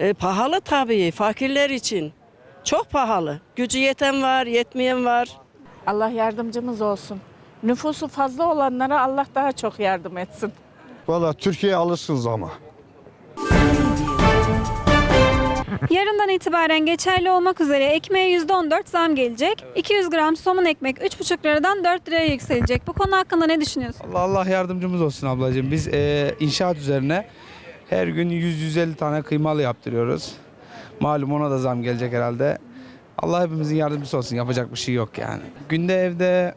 E, pahalı tabii fakirler için. Çok pahalı. Gücü yeten var, yetmeyen var. Allah yardımcımız olsun. Nüfusu fazla olanlara Allah daha çok yardım etsin. Valla Türkiye'ye alırsınız ama. Yarından itibaren geçerli olmak üzere ekmeğe %14 zam gelecek. 200 gram somun ekmek 3,5 liradan 4 liraya yükselecek. Bu konu hakkında ne düşünüyorsun? Allah Allah yardımcımız olsun ablacığım. Biz e, inşaat üzerine her gün 100-150 tane kıymalı yaptırıyoruz. Malum ona da zam gelecek herhalde. Allah hepimizin yardımcısı olsun. Yapacak bir şey yok yani. Günde evde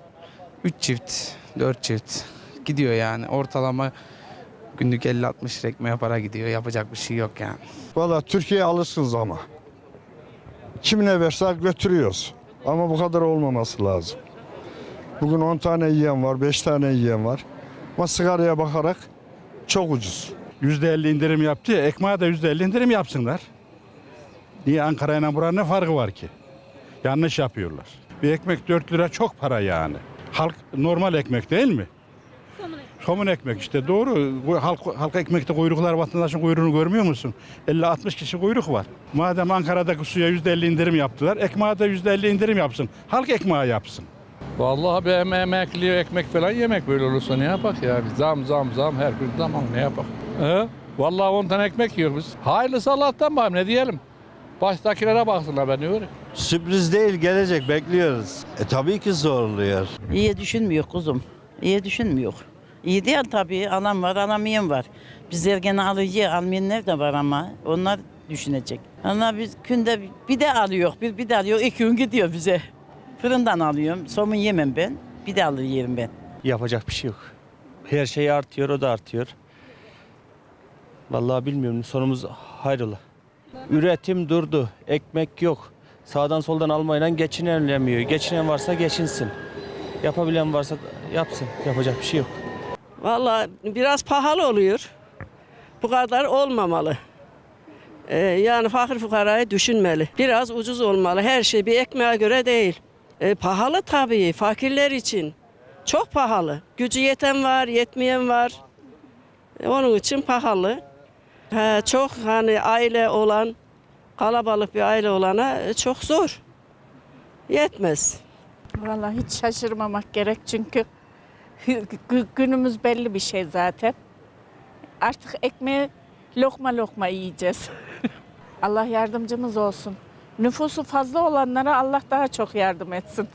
3 çift, 4 çift gidiyor yani. Ortalama günlük 50-60 lira ekmeğe para gidiyor. Yapacak bir şey yok yani. Valla Türkiye'ye alırsınız ama. Kimine versek götürüyoruz. Ama bu kadar olmaması lazım. Bugün 10 tane yiyen var, 5 tane yiyen var. Ama sigaraya bakarak çok ucuz. %50 indirim yaptı ya, ekmeğe de %50 indirim yapsınlar. Niye Ankara ile buranın ne farkı var ki? Yanlış yapıyorlar. Bir ekmek 4 lira çok para yani. Halk normal ekmek değil mi? Somun ekmek işte doğru. Bu Halk, halk ekmekte kuyruklar vatandaşın kuyruğunu görmüyor musun? 50-60 kişi kuyruk var. Madem Ankara'daki suya %50 indirim yaptılar, ekmeğe de %50 indirim yapsın. Halk ekmeği yapsın. Vallahi bir em- emekli ekmek falan yemek böyle olursa ne yapak ya? Zam zam zam her gün zam ne yapak? He? Vallahi 10 tane ekmek yiyoruz biz. Hayırlısı Allah'tan bağım ne diyelim? Baştakilere baksınlar ben öyle. Sürpriz değil gelecek bekliyoruz. E tabii ki zorluyor. İyi düşünmüyor kuzum. İyi düşünmüyor. İyi değil tabii. Anam var, anamayan var. Bizler gene alıcı, almayanlar da var ama onlar düşünecek. Ama biz günde bir de alıyor, bir, bir de alıyor. iki gün gidiyor bize. Fırından alıyorum. Somun yemem ben. Bir de alır yerim ben. Yapacak bir şey yok. Her şey artıyor o da artıyor. Vallahi bilmiyorum sonumuz hayrola. Üretim durdu. Ekmek yok. Sağdan soldan almayla geçinilemiyor. Geçinen varsa geçinsin. Yapabilen varsa yapsın. Yapacak bir şey yok. Vallahi biraz pahalı oluyor. Bu kadar olmamalı. E, yani fakir fukarayı düşünmeli. Biraz ucuz olmalı. Her şey bir ekmeğe göre değil. E, pahalı tabii fakirler için. Çok pahalı. Gücü yeten var, yetmeyen var. E, onun için pahalı. He, çok hani aile olan, kalabalık bir aile olana e, çok zor. Yetmez. Vallahi hiç şaşırmamak gerek çünkü gü- günümüz belli bir şey zaten. Artık ekmeği lokma lokma yiyeceğiz. Allah yardımcımız olsun. Nüfusu fazla olanlara Allah daha çok yardım etsin.